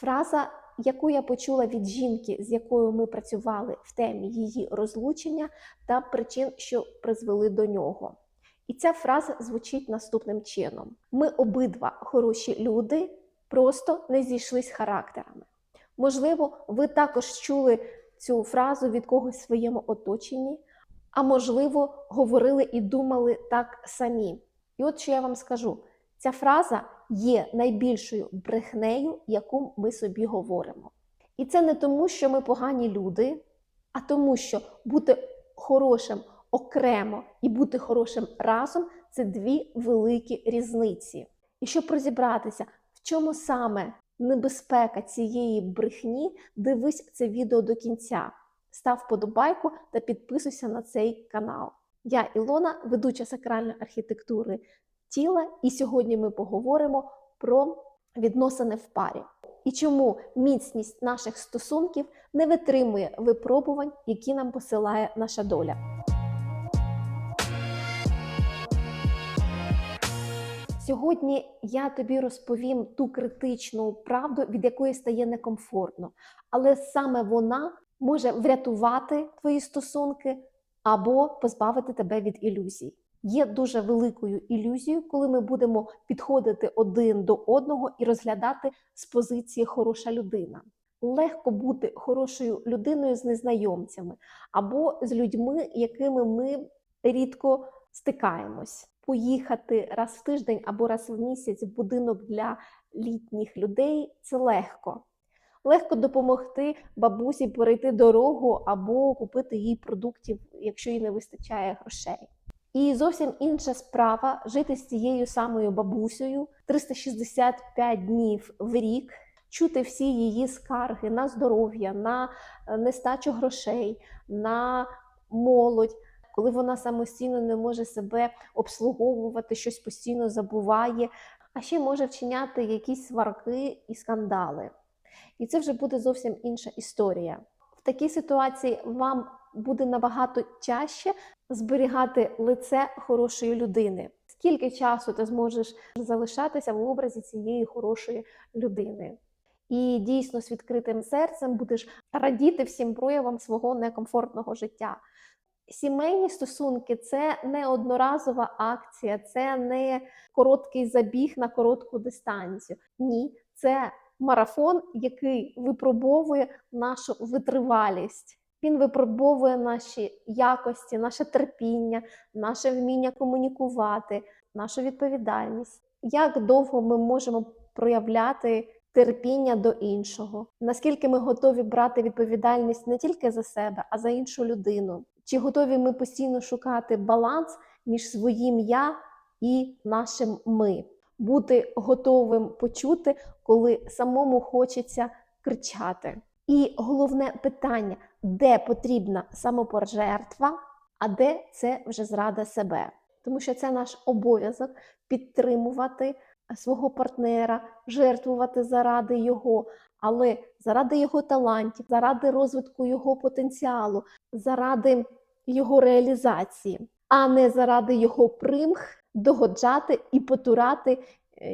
Фраза, яку я почула від жінки, з якою ми працювали в темі її розлучення та причин, що призвели до нього. І ця фраза звучить наступним чином: ми обидва хороші люди, просто не зійшлись характерами. Можливо, ви також чули цю фразу від когось в своєму оточенні, а можливо, говорили і думали так самі. І от що я вам скажу: ця фраза є найбільшою брехнею, яку ми собі говоримо. І це не тому, що ми погані люди, а тому, що бути хорошим окремо і бути хорошим разом це дві великі різниці. І щоб розібратися, в чому саме небезпека цієї брехні, дивись це відео до кінця. Став вподобайку та підписуйся на цей канал. Я Ілона, ведуча сакральної архітектури тіла, і сьогодні ми поговоримо про відносини в парі і чому міцність наших стосунків не витримує випробувань, які нам посилає наша доля. Сьогодні я тобі розповім ту критичну правду, від якої стає некомфортно, але саме вона може врятувати твої стосунки або позбавити тебе від ілюзій. Є дуже великою ілюзією, коли ми будемо підходити один до одного і розглядати з позиції хороша людина. Легко бути хорошою людиною з незнайомцями або з людьми, якими ми рідко стикаємось. Поїхати раз в тиждень або раз в місяць в будинок для літніх людей це легко. Легко допомогти бабусі перейти дорогу або купити їй продуктів, якщо їй не вистачає грошей. І зовсім інша справа жити з цією самою бабусею 365 днів в рік, чути всі її скарги на здоров'я, на нестачу грошей, на молодь, коли вона самостійно не може себе обслуговувати, щось постійно забуває, а ще може вчиняти якісь сварки і скандали. І це вже буде зовсім інша історія. В такій ситуації вам буде набагато чаще зберігати лице хорошої людини. Скільки часу ти зможеш залишатися в образі цієї хорошої людини? І дійсно з відкритим серцем будеш радіти всім проявам свого некомфортного життя. Сімейні стосунки це не одноразова акція, це не короткий забіг на коротку дистанцію. Ні, це марафон, який випробовує нашу витривалість. Він випробовує наші якості, наше терпіння, наше вміння комунікувати, нашу відповідальність. Як довго ми можемо проявляти терпіння до іншого? Наскільки ми готові брати відповідальність не тільки за себе, а за іншу людину? Чи готові ми постійно шукати баланс між своїм я і нашим ми? Бути готовим почути, коли самому хочеться кричати. І головне питання, де потрібна самопожертва, а де це вже зрада себе. Тому що це наш обов'язок підтримувати свого партнера, жертвувати заради його, але заради його талантів, заради розвитку його потенціалу, заради його реалізації, а не заради його примх догоджати і потурати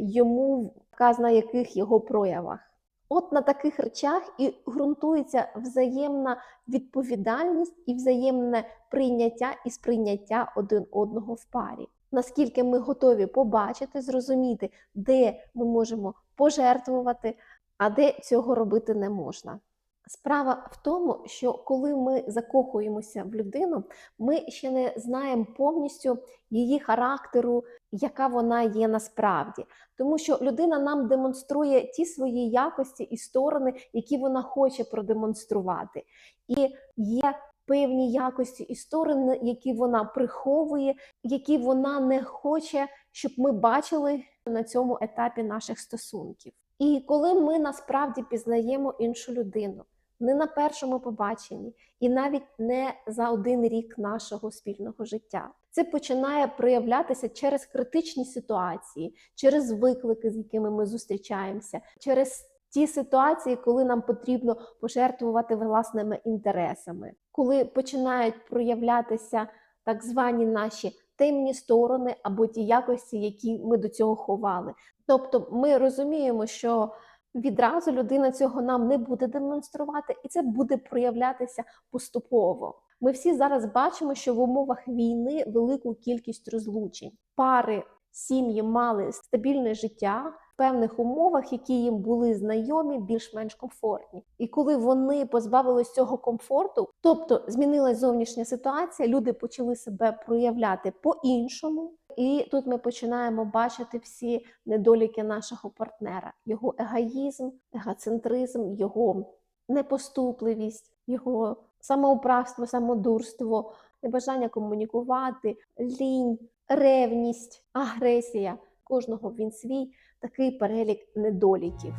йому вказано яких його проявах. От на таких речах і ґрунтується взаємна відповідальність і взаємне прийняття і сприйняття один одного в парі. Наскільки ми готові побачити, зрозуміти, де ми можемо пожертвувати, а де цього робити не можна. Справа в тому, що коли ми закохуємося в людину, ми ще не знаємо повністю її характеру, яка вона є насправді. Тому що людина нам демонструє ті свої якості і сторони, які вона хоче продемонструвати. І є певні якості і сторони, які вона приховує, які вона не хоче, щоб ми бачили на цьому етапі наших стосунків. І коли ми насправді пізнаємо іншу людину, не на першому побаченні, і навіть не за один рік нашого спільного життя. Це починає проявлятися через критичні ситуації, через виклики, з якими ми зустрічаємося, через ті ситуації, коли нам потрібно пожертвувати власними інтересами, коли починають проявлятися так звані наші темні сторони або ті якості, які ми до цього ховали. Тобто, ми розуміємо, що Відразу людина цього нам не буде демонструвати, і це буде проявлятися поступово. Ми всі зараз бачимо, що в умовах війни велику кількість розлучень. Пари, сім'ї мали стабільне життя в певних умовах, які їм були знайомі, більш-менш комфортні. І коли вони позбавились цього комфорту, тобто змінилась зовнішня ситуація, люди почали себе проявляти по-іншому. І тут ми починаємо бачити всі недоліки нашого партнера: його егоїзм, егоцентризм, його непоступливість, його самоуправство, самодурство, небажання комунікувати, лінь, ревність, агресія. Кожного він свій такий перелік недоліків.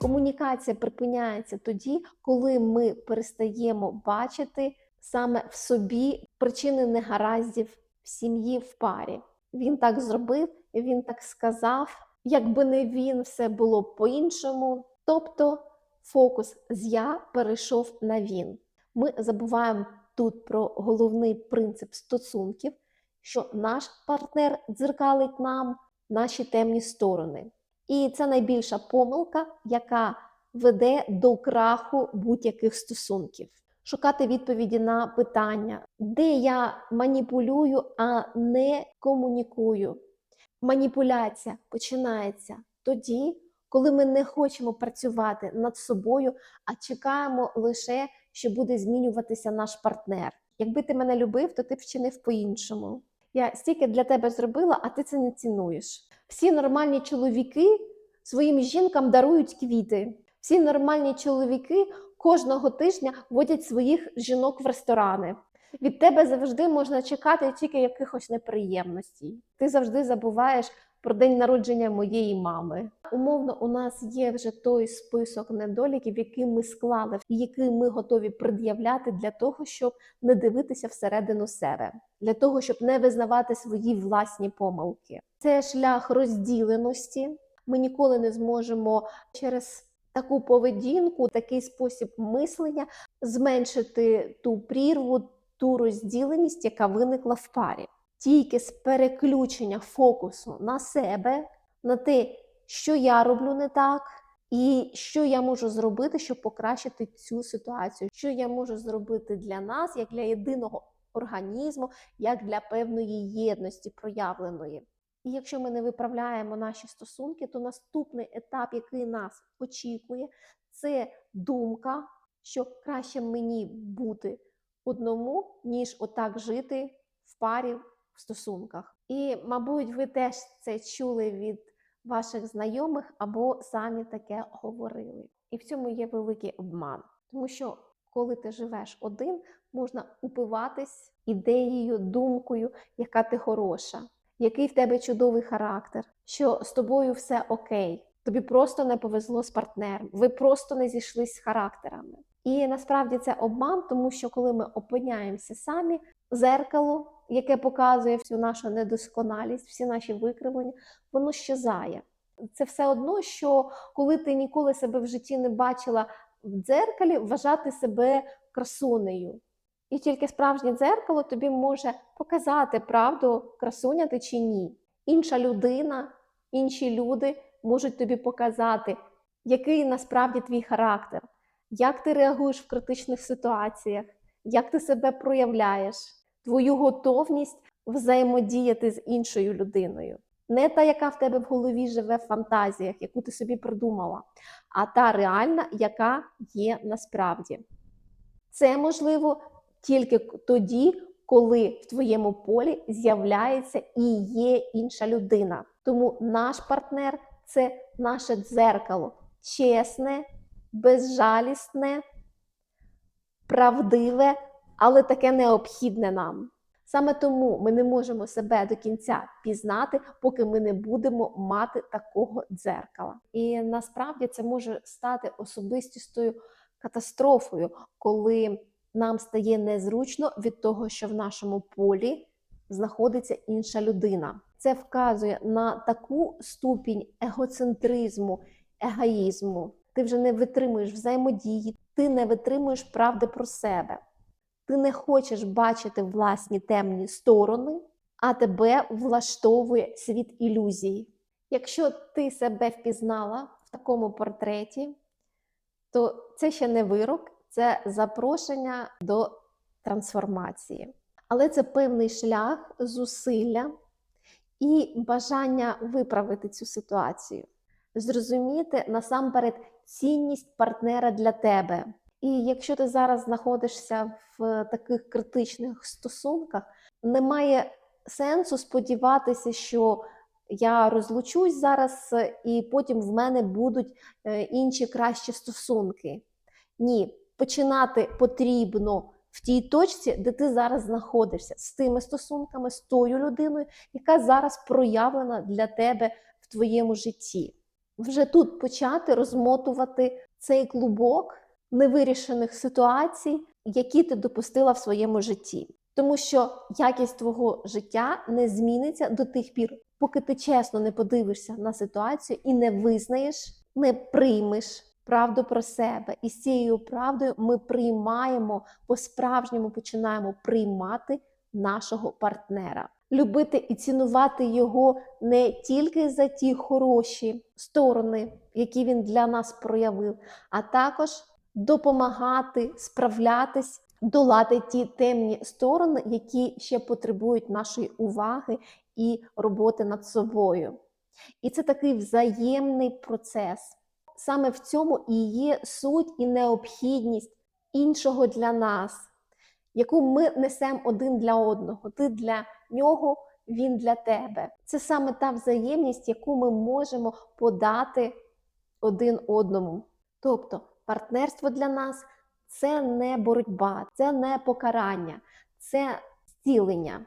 Комунікація припиняється тоді, коли ми перестаємо бачити саме в собі причини негараздів в сім'ї, в парі. Він так зробив, він так сказав. Якби не він, все було по-іншому. Тобто фокус з я перейшов на він. Ми забуваємо тут про головний принцип стосунків, що наш партнер дзеркалить нам наші темні сторони. І це найбільша помилка, яка веде до краху будь-яких стосунків. Шукати відповіді на питання, де я маніпулюю, а не комунікую. Маніпуляція починається тоді, коли ми не хочемо працювати над собою, а чекаємо лише, що буде змінюватися наш партнер. Якби ти мене любив, то ти б вчинив по-іншому. Я стільки для тебе зробила, а ти це не цінуєш. Всі нормальні чоловіки своїм жінкам дарують квіти. Всі нормальні чоловіки кожного тижня водять своїх жінок в ресторани. Від тебе завжди можна чекати тільки якихось неприємностей. Ти завжди забуваєш про день народження моєї мами. Умовно, у нас є вже той список недоліків, який ми склали, і який ми готові пред'являти для того, щоб не дивитися всередину себе, для того, щоб не визнавати свої власні помилки. Це шлях розділеності. Ми ніколи не зможемо через таку поведінку, такий спосіб мислення зменшити ту прірву, ту розділеність, яка виникла в парі. Тільки з переключення фокусу на себе, на те, що я роблю не так, і що я можу зробити, щоб покращити цю ситуацію, що я можу зробити для нас, як для єдиного організму, як для певної єдності проявленої. І якщо ми не виправляємо наші стосунки, то наступний етап, який нас очікує, це думка, що краще мені бути одному, ніж отак жити в парі в стосунках. І, мабуть, ви теж це чули від ваших знайомих або самі таке говорили. І в цьому є великий обман, тому що коли ти живеш один, можна упиватись ідеєю, думкою, яка ти хороша, який в тебе чудовий характер, що з тобою все окей. Тобі просто не повезло з партнером, ви просто не зійшлись з характерами. І насправді це обман, тому що коли ми опиняємося самі, зеркало, яке показує всю нашу недосконалість, всі наші викривлення, воно щезає. Це все одно, що коли ти ніколи себе в житті не бачила в дзеркалі, вважати себе красунею. І тільки справжнє дзеркало тобі може показати правду, красуня ти чи ні. Інша людина, інші люди можуть тобі показати, який насправді твій характер, як ти реагуєш в критичних ситуаціях, як ти себе проявляєш, твою готовність взаємодіяти з іншою людиною. Не та, яка в тебе в голові живе в фантазіях, яку ти собі придумала, а та реальна, яка є насправді. Це можливо тільки тоді, коли в твоєму полі з'являється і є інша людина. Тому наш партнер це наше дзеркало, чесне, безжалісне, правдиве, але таке необхідне нам. Саме тому ми не можемо себе до кінця пізнати, поки ми не будемо мати такого дзеркала. І насправді це може стати особистістою катастрофою, коли нам стає незручно від того, що в нашому полі знаходиться інша людина. Це вказує на таку ступінь егоцентризму, егоїзму. Ти вже не витримуєш взаємодії, ти не витримуєш правди про себе. Ти не хочеш бачити власні темні сторони, а тебе влаштовує світ ілюзій. Якщо ти себе впізнала в такому портреті, то це ще не вирок, це запрошення до трансформації. Але це певний шлях, зусилля і бажання виправити цю ситуацію, зрозуміти насамперед цінність партнера для тебе. І якщо ти зараз знаходишся в таких критичних стосунках, немає сенсу сподіватися, що я розлучусь зараз, і потім в мене будуть е, інші кращі стосунки. Ні, починати потрібно в тій точці, де ти зараз знаходишся, з тими стосунками, з тою людиною, яка зараз проявлена для тебе в твоєму житті. Вже тут почати розмотувати цей клубок невирішених ситуацій, які ти допустила в своєму житті. Тому що якість твого життя не зміниться до тих пір, поки ти чесно не подивишся на ситуацію і не визнаєш, не приймеш правду про себе. І з цією правдою ми приймаємо, по-справжньому починаємо приймати нашого партнера, любити і цінувати його не тільки за ті хороші сторони, які він для нас проявив, а також допомагати справлятись. Долати ті темні сторони, які ще потребують нашої уваги і роботи над собою. І це такий взаємний процес. Саме в цьому і є суть і необхідність іншого для нас, яку ми несемо один для одного. Ти для нього, він для тебе. Це саме та взаємність, яку ми можемо подати один одному. Тобто, партнерство для нас це не боротьба, це не покарання, це зцілення.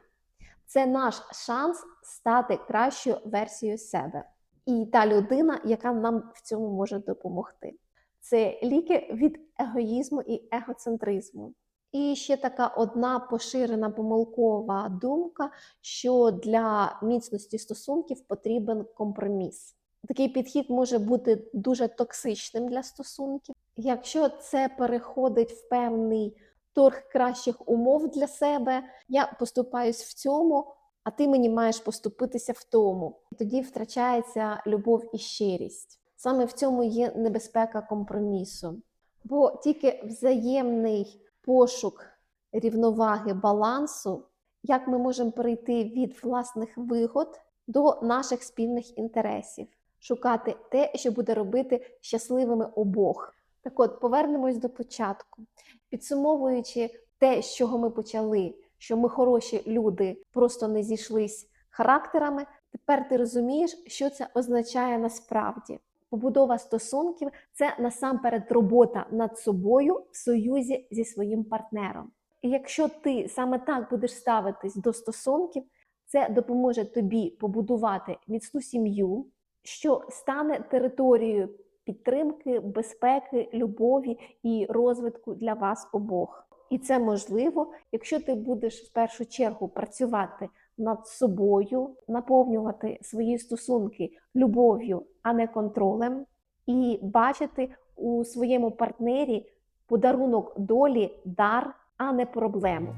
Це наш шанс стати кращою версією себе. І та людина, яка нам в цьому може допомогти. Це ліки від егоїзму і егоцентризму. І ще така одна поширена помилкова думка, що для міцності стосунків потрібен компроміс. Такий підхід може бути дуже токсичним для стосунків. Якщо це переходить в певний торг кращих умов для себе, я поступаюсь в цьому, а ти мені маєш поступитися в тому. І тоді втрачається любов і щирість. Саме в цьому є небезпека компромісу. Бо тільки взаємний пошук рівноваги, балансу, як ми можемо перейти від власних вигод до наших спільних інтересів, шукати те, що буде робити щасливими обох. Так от, повернемось до початку, підсумовуючи те, з чого ми почали, що ми хороші люди, просто не зійшлись характерами. Тепер ти розумієш, що це означає насправді. Побудова стосунків це насамперед робота над собою в союзі зі своїм партнером. І якщо ти саме так будеш ставитись до стосунків, це допоможе тобі побудувати міцну сім'ю, що стане територією підтримки, безпеки, любові і розвитку для вас обох. І це можливо, якщо ти будеш в першу чергу працювати над собою, наповнювати свої стосунки любов'ю, а не контролем, і бачити у своєму партнері подарунок долі, дар, а не проблему.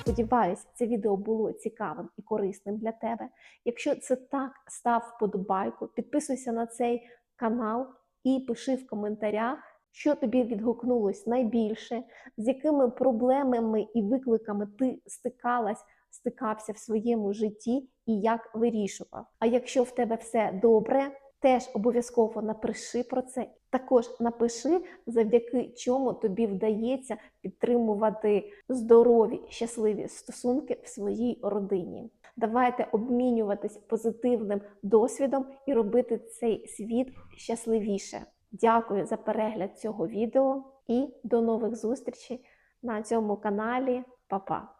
Сподіваюсь, це відео було цікавим і корисним для тебе. Якщо це так, став вподобайку, підписуйся на цей канал і пиши в коментарях, що тобі відгукнулось найбільше, з якими проблемами і викликами ти стикалась, стикався в своєму житті і як вирішував. А якщо в тебе все добре, теж обов'язково напиши про це. Також напиши, завдяки чому тобі вдається підтримувати здорові, щасливі стосунки в своїй родині. Давайте обмінюватись позитивним досвідом і робити цей світ щасливіше. Дякую за перегляд цього відео і до нових зустрічей на цьому каналі. Па-па!